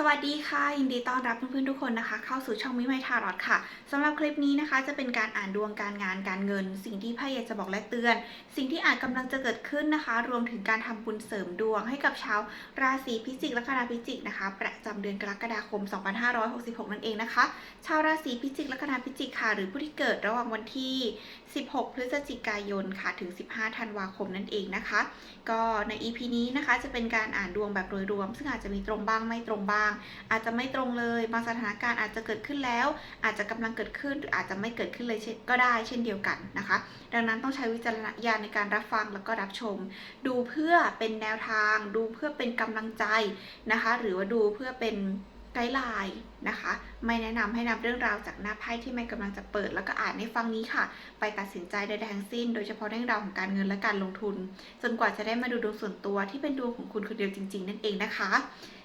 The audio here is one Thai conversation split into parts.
สวัสดีค่ะ ยินดีต้อนรับเพื่อนๆทุกคนนะคะ เข้าสู่ช่องมิไมทารอดค่ะสำหรับคลิปนี้นะคะ จะเป็นการอ่านดวงการงานการเงิน สิ่งที่ไพ่อยากจะบอกและเตือน สิ่งที่อาจกำลังจะเกิดขึ้นนะคะ รวมถึงการทำบุญเสริมดวง ให้กับชาวราศีพิจิกและคณะพิจิกนะคะ ประจำเดือนกรกฎาคม 2566 นั่นเองนะคะ ชาวราศีพิจิกและคณะพิจิกค่ะ หรือผู้ที่เกิดระหว่างวันที่ 16 พฤศจิกายนค่ะถึง 15 ธันวาคมนั่นเองนะคะ ก็ใน EP นี้นะคะจะเป็นการอ่านดวงแบบโดยรวม ซึ่งอาจจะมีตรงบ้างไม่ตรงบ้างอาจจะไม่ตรงเลยบางสถานการณ์อาจจะเกิดขึ้นแล้ว อาจจะกำลังเกิดขึ้นหรืออาจจะไม่เกิดขึ้นเลยก็ได้เช่นเดียวกันนะคะ ดังนั้นต้องใช้วิจารณญาณในการรับฟังแล้วก็รับชม ดูเพื่อเป็นแนวทาง ดูเพื่อเป็นกำลังใจนะคะ หรือว่าดูเพื่อเป็น กด์ไลน์นะคะ ไม่แนะนำให้นำเรื่องราวจากหน้าไพ่ที่ไม่กำลังจะเปิด แล้วก็อ่านให้ฟังนี้ค่ะ ไปตัดสินใจใดๆทั้งสิ้น โดยเฉพาะเรื่องราวของการเงินและการลงทุน จนกว่าจะได้มาดูดวงส่วนตัวที่เป็นดวงของคุณคนเดียวจริง ๆ นั่นเองนะคะ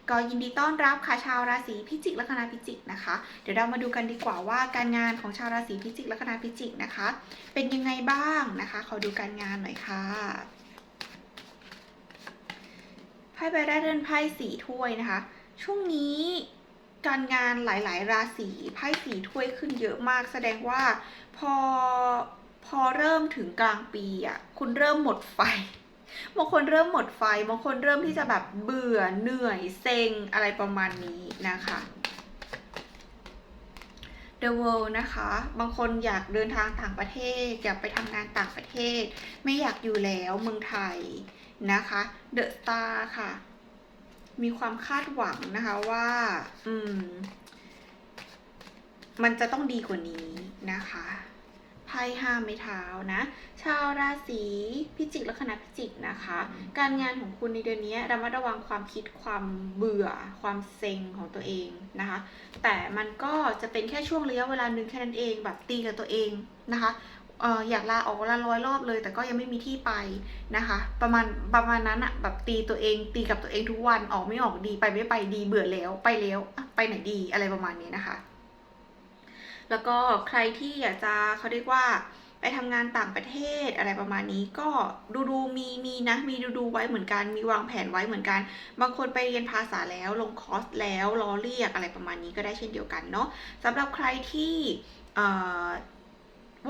ก็ยินดีต้อนรับค่ะชาวราศีพิจิกและคณะพิจิกนะคะ เดี๋ยวเรามาดูกันดีกว่าว่าการงานของชาวราศีพิจิกและคณะพิจิกนะคะ เป็นยังไงบ้างนะคะ ขอดูการงานหน่อยค่ะไพ่ใบแรกเรือนไพ่สีถ้วยนะคะ ช่วงนี้ การงานหลาย ๆ ราศีไพ่สีถ้วยขึ้นเยอะมาก แสดงว่าพอพอเริ่มถึงกลางปีอะคุณเริ่มหมดไฟบางคนเริ่มหมดไฟบางคนเริ่มที่จะแบบเบื่อเหนื่อยเซ็งอะไรประมาณนี้นะคะ The World นะคะ บางคนอยากเดินทางต่างประเทศ อยากไปทำงานต่างประเทศ ไม่อยากอยู่แล้วเมืองไทยนะคะ The Star ค่ะ มีความคาดหวังนะคะว่า อืม มันจะต้องดีกว่านี้นะคะไพ่ห้าไม้เท้านะ ชาวราศีพิจิกและคณะพิจิกนะคะ การงานของคุณในเดือนนี้ระมัดระวังความคิดความเบื่อ ความเซ็งของตัวเองนะคะ แต่มันก็จะเป็นแค่ช่วงระยะเวลาหนึ่งแค่นั้นเองแบบตีกับตัวเองนะคะ อออยากลาออกละร้อยรอบเลย แต่ก็ยังไม่มีที่ไปนะคะ ประมาณประมาณนั้นอะแบบตีตัวเองตีกับตัวเองทุกวันออกไม่ออกดีไปไม่ไปดีเบื่อแล้วไปแล้วไปไหนดีอะไรประมาณนี้นะคะ แล้วก็ใครที่อยากจะเขาเรียกว่าไปทำงานต่างประเทศอะไรประมาณนี้ก็ดูดูมีมีนะมีดูดูไว้เหมือนกันมีวางแผนไว้เหมือนกัน บางคนไปเรียนภาษาแล้วลงคอร์สแล้วรอเรียกอะไรประมาณนี้ก็ได้เช่นเดียวกันเนาะสำหรับใครที่เอ่อ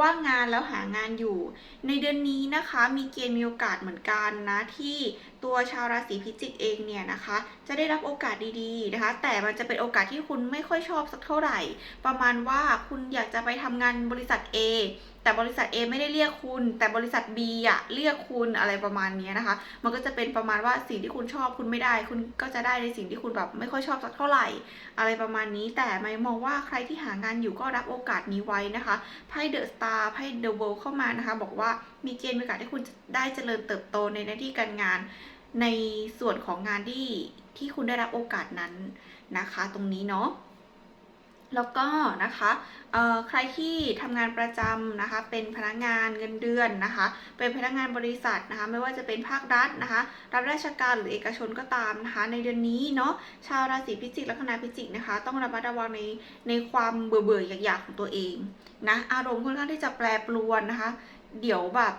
ว่างงานแล้วหางานอยู่ ในเดือนนี้นะคะมีเกณฑ์มีโอกาสเหมือนกันนะที่ ตัวชาวราศีพิจิกเองเนี่ยนะคะ จะได้รับโอกาสดีๆนะคะ แต่มันจะเป็นโอกาสที่คุณไม่ค่อยชอบสักเท่าไหร่ ประมาณว่าคุณอยากจะไปทำงานบริษัท A แต่บริษัท A ไม่ได้เรียกคุณ แต่บริษัท B อะเรียกคุณอะไรประมาณนี้นะคะ มันก็จะเป็นประมาณว่าสิ่งที่คุณชอบคุณไม่ได้ คุณก็จะได้ในสิ่งที่คุณแบบไม่ค่อยชอบสักเท่าไหร่ อะไรประมาณนี้ แต่ไม่มองว่าใครที่หางานอยู่ก็รับโอกาสนี้ไว้นะคะไพ่เดอะสตาร์ไพ่เดอะเวิลด์เข้ามานะคะ บอกว่ามีเกณฑ์โอกาสที่คุณจะได้เจริญเติบโตในหน้าที่การงาน ในส่วนของงานที่ที่คุณได้รับโอกาสนั้นนะคะ ตรงนี้เนาะแล้วก็นะคะใครที่ทำงานประจำนะคะ เป็นพนักงานเงินเดือนนะคะ เป็นพนักงานบริษัทนะคะ ไม่ว่าจะเป็นภาครัฐนะคะ รับราชการหรือเอกชนก็ตามนะคะ ในเดือนนี้เนาะ ชาวราศีพิจิกและคณะพิจิกนะคะ ต้องระมัดระวังในในความเบื่อเบื่ออยากๆของตัวเองนะ อารมณ์ค่อนข้างที่จะแปรปรวนนะคะ เดี๋ยวแบบ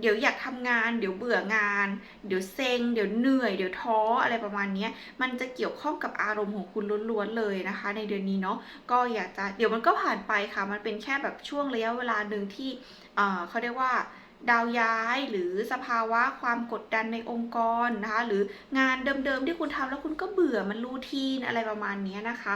เดี๋ยวอยากทำงาน เดี๋ยวเบื่องาน เดี๋ยวเซ็ง เดี๋ยวเหนื่อย เดี๋ยวท้ออะไรประมาณนี้มันจะเกี่ยวข้องกับอารมณ์ของคุณล้วนๆเลยนะคะ ในเดือนนี้เนาะก็อยากจะเดี๋ยวมันก็ผ่านไปค่ะ มันเป็นแค่แบบช่วงระยะเวลาหนึ่งที่เขาเรียกว่าดาวย้ายหรือสภาวะความกดดันในองค์กรนะคะ หรืองานเดิมๆที่คุณทำแล้วคุณก็เบื่อมันรูทีนอะไรประมาณนี้นะคะ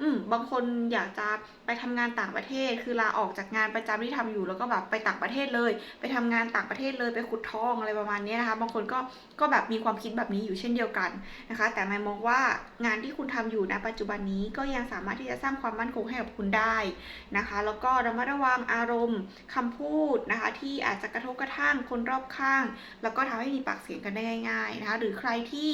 อืมบางคนอยากจะไปทำงานต่างประเทศ คือลาออกจากงานประจำที่ทำอยู่แล้วก็แบบไปต่างประเทศเลย ไปทำงานต่างประเทศเลยไปขุดทองอะไรประมาณนี้นะคะ บางคนก็ก็แบบมีความคิดแบบนี้อยู่เช่นเดียวกันนะคะ แต่ไม่มองว่างานที่คุณทำอยู่ณปัจจุบันนี้ก็ยังสามารถที่จะสร้างความมั่นคงให้กับคุณได้นะคะ แล้วก็ระมัดระวังอารมณ์คำพูดนะคะ ที่อาจจะกระทบกระทั่งคนรอบข้าง แล้วก็ทำให้มีปากเสียงกันได้ง่าย ๆนะคะ หรือใครที่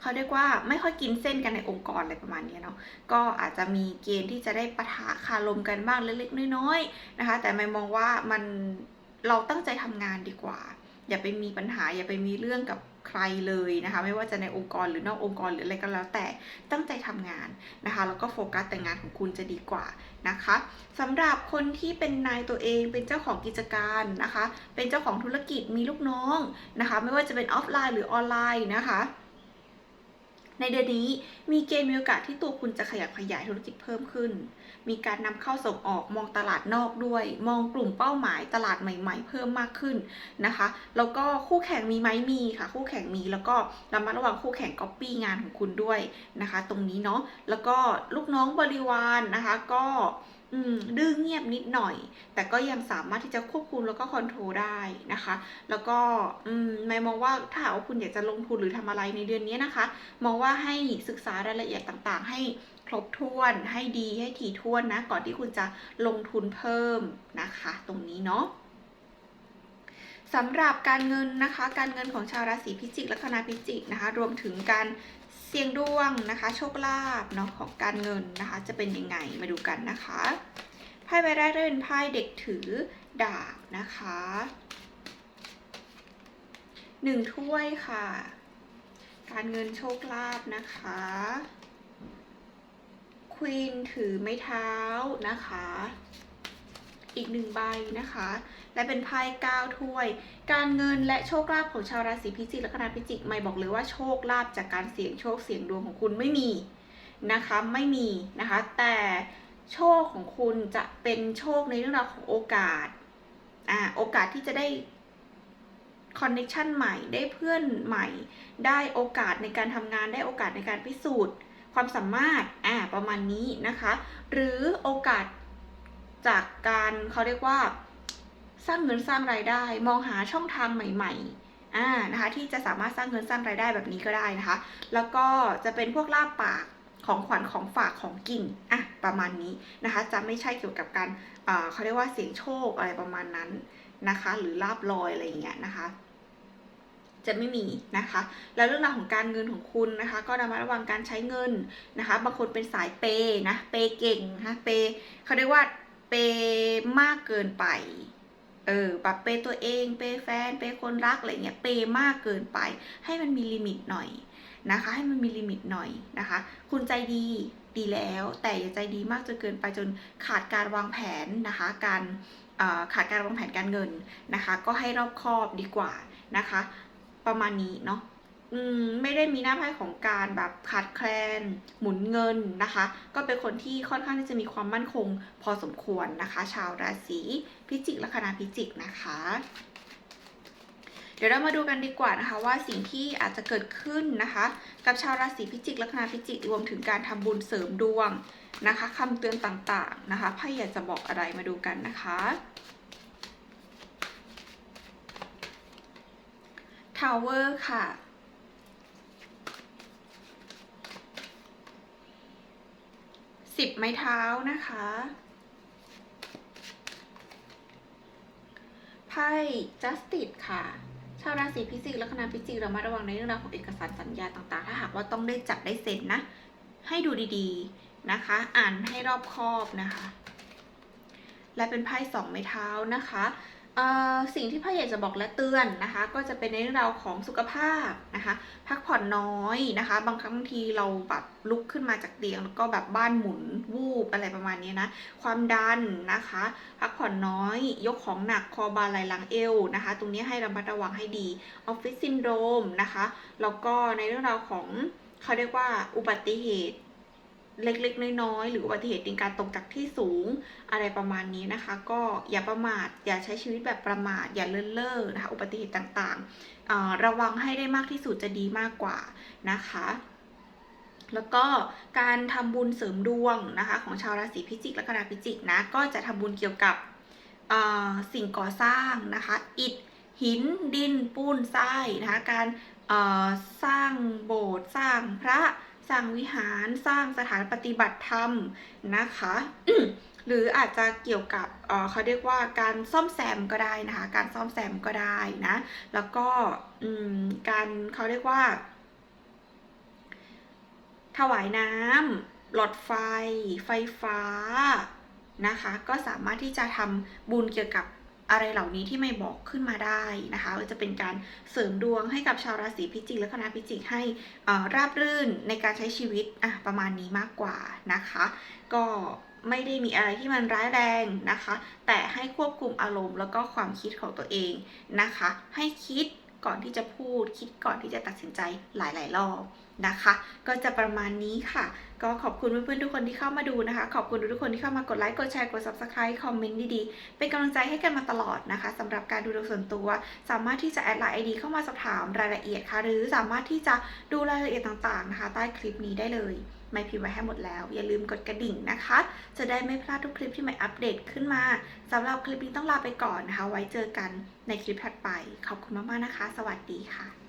เขาเรียกว่าไม่ค่อยกินเส้นกันในองค์กรอะไรประมาณนี้เนาะก็อาจจะมีเกณฑ์ที่จะได้ปะทะคารมกันบ้างเล็กๆ น้อยๆนะคะ แต่ไม่มองว่ามันเราตั้งใจทำงานดีกว่า อย่าไปมีปัญหา อย่าไปมีเรื่องกับใครเลยนะคะไม่ว่าจะในองค์กรหรือนอกองค์กรหรืออะไรก็แล้วแต่ตั้งใจทำงานนะคะแล้วก็โฟกัสแต่งานของคุณจะดีกว่านะคะสำหรับคนที่เป็นนายตัวเองเป็นเจ้าของกิจการนะคะ เป็นเจ้าของธุรกิจมีลูกน้องนะคะ ไม่ว่าจะเป็นออฟไลน์หรือออนไลน์นะคะ ในเดือนนี้มีเกณฑ์มีโอกาสที่ตัวคุณจะขยับขยายธุรกิจเพิ่มขึ้น มีการนำเข้าส่งออกมองตลาดนอกด้วย มองกลุ่มเป้าหมายตลาดใหม่ ๆ เพิ่มมากขึ้นนะคะ แล้วก็คู่แข่งมีไหมมีค่ะ คู่แข่งมีแล้วก็ระมัดระวังคู่แข่งก๊อปปี้งานของคุณด้วยนะคะ ตรงนี้เนาะแล้วก็ลูกน้องบริวารนนะคะก็ ดื้อเงียบนิดหน่อย แต่ก็ยังสามารถที่จะควบคุมแล้วก็คอนโทรลได้นะคะ แล้วก็อืมไม่มองว่าถ้าหากว่าคุณอยากจะลงทุนหรือทำอะไรในเดือนนี้นะคะ มองว่าให้ศึกษารายละเอียดต่างๆ ให้ครบถ้วนให้ดีให้ถี่ถ้วนนะ ก่อนที่คุณจะลงทุนเพิ่มนะคะ ตรงนี้เนาะสำหรับการเงินนะคะ การเงินของชาวราศีพิจิก และคณะพิจิกนะคะ รวมถึงการ สี่ยงดวงนะคะ โชคลาภเนาะของการเงินนะคะ จะเป็นยังไงมาดูกันนะคะไพ่ใบแรกเป็นไพ่เด็กถือดาบนะคะหนึ่งถ้วยค่ะ การเงินโชคลาภนะคะควีนถือไม้เท้านะคะ อีกหนึ่งใบนะคะ และเป็นไพ่เก้าถ้วย การเงินและโชคลาภของชาวราศีพิจิกและคณะพิจิกไม่บอกเลยว่าโชคลาภจากการเสี่ยงโชคเสี่ยงดวงของคุณไม่มีนะคะไม่มีนะคะ แต่โชคของคุณจะเป็นโชคในเรื่องราวของโอกาสอ่าโอกาสที่จะได้คอนเนคชันใหม่ได้เพื่อนใหม่ ได้โอกาสในการทำงานได้โอกาสในการพิสูจน์ ความสามารถอ่าประมาณนี้นะคะ หรือโอกาสจากการเขาเรียกว่า สร้างเงินสร้างรายได้ มองหาช่องทางใหม่ ๆ อ่านะคะที่จะสามารถสร้างเงินสร้างรายได้แบบนี้ก็ได้นะคะ แล้วก็จะเป็นพวกลาบปากของขวัญของฝากของกินอะประมาณนี้นะคะจะไม่ใช่เกี่ยวกับการอ่าเขาเรียกว่าเสียงโชคอะไรประมาณนั้นนะคะ หรือลาบลอยอะไรอย่างเงี้ยนะคะจะไม่มีนะคะ แล้วเรื่องราวของการเงินของคุณนะคะ ก็ระมัดระวังการใช้เงินนะคะ บางคนเป็นสายเปย์นะ เปย์เก่งนะ เปย์เขาเรียกว่าเปย์มากเกินไป เออแบบเปยตัวเอง เปยแฟน เปยคนรักอะไรเงี้ย เปยมากเกินไป ให้มันมีลิมิตหน่อยนะคะ ให้มันมีลิมิตหน่อยนะคะ คุณใจดีดีแล้ว แต่อย่าใจดีมากจนเกินไปจนขาดการวางแผนนะคะ การขาดการวางแผนการเงินนะคะ ก็ให้รอบคอบดีกว่านะคะ ประมาณนี้เนาะ อืมไม่ได้มีหน้าไพ่ของการแบบขาดแคลน หมุนเงินนะคะ ก็เป็นคนที่ค่อนข้างที่จะมีความมั่นคงพอสมควรนะคะ ชาวราศีพิจิกละคณะพิจิกนะคะ เดี๋ยวเรามาดูกันดีกว่านะคะ ว่าสิ่งที่อาจจะเกิดขึ้นนะคะ กับชาวราศีพิจิกละคณะพิจิกรวมถึงการทำบุญเสริมดวงนะคะคำเตือนต่างๆนะคะไพ่อยากจะบอกอะไรมาดูกันนะคะทาวเวอร์ค่ะ สิบไม้เท้านะคะ ไพ่ justice ค่ะ ชาวราศีพิจิกและคณะพิจิกเรามาระวังในเรื่องราวของเอกสารสัญญาต่างๆ ถ้าหากว่าต้องได้จัดได้เซ็นนะ ให้ดูดีๆนะคะ อ่านให้รอบคอบนะคะ และเป็นไพ่สองไม้เท้านะคะ สิ่งที่พ่ออยากจะบอกและเตือนนะคะ ก็จะเป็นในเรื่องราวของสุขภาพนะคะ พักผ่อนน้อยนะคะ บางครั้งบางทีเราแบบลุกขึ้นมาจากเตียง แล้วก็แบบบ้านหมุนวูบอะไรประมาณนี้นะ ความดันนะคะ พักผ่อนน้อย ยกของหนักคอบาไหลหลังเอวนะคะ ตรงนี้ให้ระมัดระวังให้ดีออฟฟิศซินโดรมนะคะ แล้วก็ในเรื่องราวของเขาเรียกว่าอุบัติเหตุ เล็กๆ น้อยๆ หรืออุบัติเหตุในการตกจากที่สูงอะไรประมาณนี้นะคะ ก็อย่าประมาท อย่าใช้ชีวิตแบบประมาท อย่าเลินเล่อนะคะอุบัติเหตุต่างๆ ระวังให้ได้มากที่สุดจะดีมากกว่านะคะแล้วก็การทำบุญเสริมดวงนะคะของชาวราศีพิจิกและคณะพิจิกนะก็จะทำบุญเกี่ยวกับสิ่งก่อสร้างนะคะ อิฐหินดินปูนทรายนะคะการสร้างโบสถ์สร้างพระ สร้างวิหารสร้างสถานปฏิบัติธรรมนะคะหรืออาจจะเกี่ยวกับเเขาเรียกว่าการซ่อมแซมก็ได้นะคะ การซ่อมแซมก็ได้นะ แล้วก็การเขาเรียกว่า ถวายน้ำหลอดไฟ ไฟฟ้านะคะ ก็สามารถที่จะทำบุญเกี่ยวกับ อะไรเหล่านี้ที่ไม่บอกขึ้นมาได้นะคะจะเป็นการเสริมดวงให้กับชาวราศีพิจิกและคณะพิจิกให้ราบรื่นในการใช้ชีวิตอะประมาณนี้มากกว่านะคะ ก็ไม่ได้มีอะไรที่มันร้ายแรงนะคะ แต่ให้ควบคุมอารมณ์แล้วก็ความคิดของตัวเองนะคะ ให้คิดก่อนที่จะพูด คิดก่อนที่จะตัดสินใจหลาย ๆ รอบ นะคะ ก็จะประมาณนี้ค่ะ ก็ขอบคุณเพื่อนๆทุกคนที่เข้ามาดูนะคะ ขอบคุณทุกคนที่เข้ามากดไลค์ กดแชร์ กด subscribe คอมเมนต์ดีๆ เป็นกำลังใจให้กันมาตลอดนะคะสำหรับการดูดวงส่วนตัว สามารถที่จะแอดไลน์ไอดีเข้ามาสอบถามรายละเอียดค่ะ หรือสามารถที่จะดูรายละเอียดต่างๆนะคะ ใต้คลิปนี้ได้เลยไม่พิมพ์ไว้ให้หมดแล้ว อย่าลืมกดกระดิ่งนะคะ จะได้ไม่พลาดทุกคลิปที่ใหม่อัปเดตขึ้นมาสำหรับคลิปนี้ต้องลาไปก่อนนะคะ ไว้เจอกันในคลิปถัดไป ขอบคุณมากๆนะคะ สวัสดีค่ะ